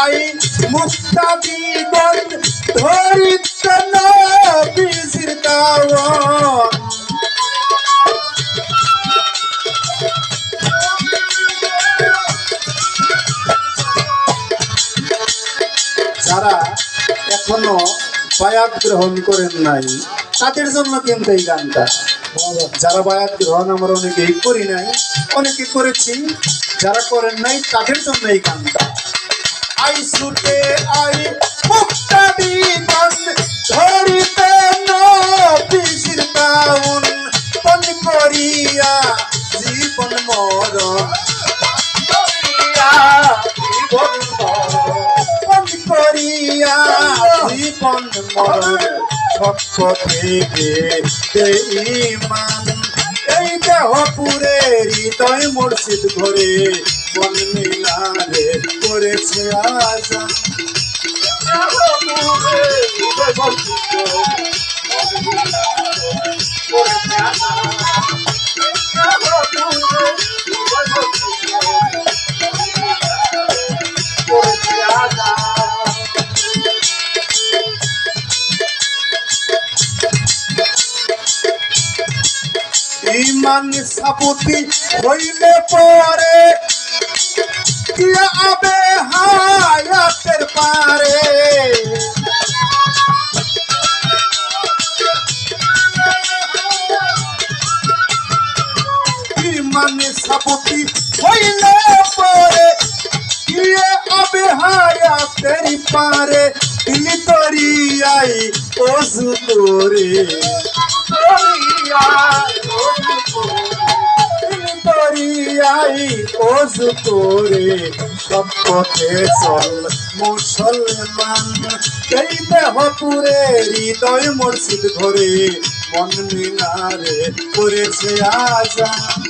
I যারা এখনও বায়াত গ্রহণ করেন নাই, তাদের জন্য কিন্তু এই গানটা। যারা বায়াত গ্রহণ আমরা অনেকেই করি নাই, অনেকে করেছি, যারা করেন নাই, তাদের জন্য এই গানটা। আই সুতে আই মুক্তাদি গান ধরিতে নবিশির তাউন পন করিয়া জীবন মরণ পন করিয়া জীবন মরণ সত্য থেকে ইমান। এই দেহ পুরে, হৃদয় মসজিদ ঘরে মন মিলারে করেছে আজান ইমান সাপুতি হইলে পরে কিয়া আবে হায়াতের পারে। ইমান সাপুতি হইলে পরে কিয়া আবে হায়াতের পারে, দিলি তরিয়াই ওজু তোরে তরিয়াই ওজু তোরে সব পথে চল মুসলমান। এই দেহ পুরে হৃদয় মসজিদ ধরে, মন মিনারে করেছে আজান।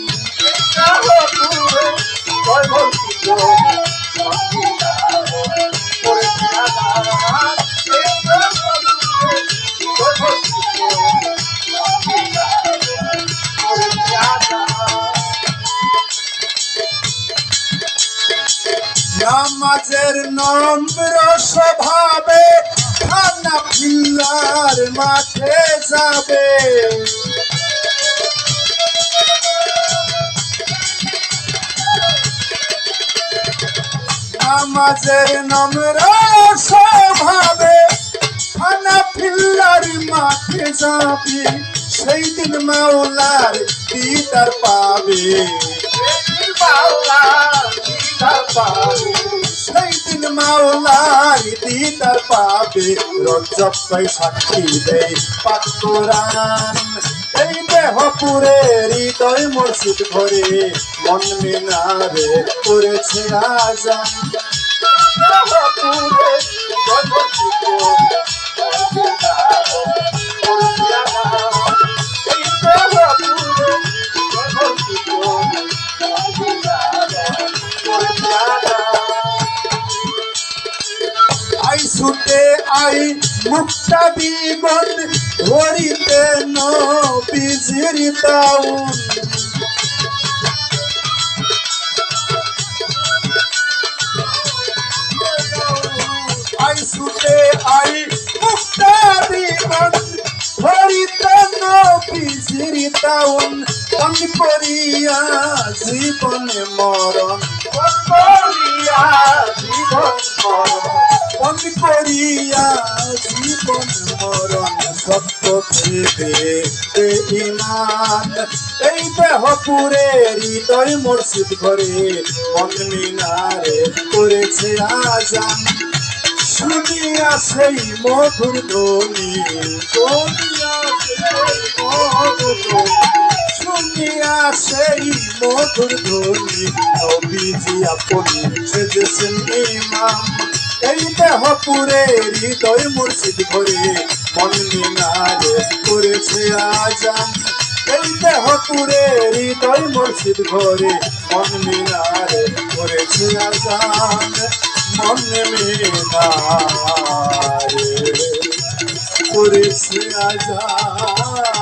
নামাজের নম্র স্বভাবে খানা পিল্লার মাঠে যাবে। নামাজের নম্র স্বভাবে খানা পিল্লার মাঠে যাবে। সেই দিন মাওলার দিদার পাবে। সেই দিন মাওলার দিদার পাবে রজব পাই সাক্ষী দেয় পাকুরান এই দেহ পুরে হৃদয় মসজিদ ভরে মন মিনারে করেছে আজান। আই মুক্তা বিগন ধরিতে নবিজির তাউন আই সুতে আই মুক্তা বিগন ধরিতে নবিজির তাউন আমি করিয়া জীবনে মরণ করিয়া জীবন মরণ সত্য থেকে ইমান এই দেহ পুরে হৃদয় মসজিদ ঘরে মন মিনারে করেছে আজান। শুনিয়া সেই মধুর ধ্বনি। শুনিয়া সেই মধুর ধ্বনি, নবীজি আপনি সেজেছেন ইমাম। এই দেহ পুরে হৃদয় মুর্শিদ ঘরে মন মিনারে করেছে আজান। এই দেহ পুরে হৃদয় মুর্শিদ ঘরে মন মিনারে করেছে আজান। মন মিনারে করেছে আজান।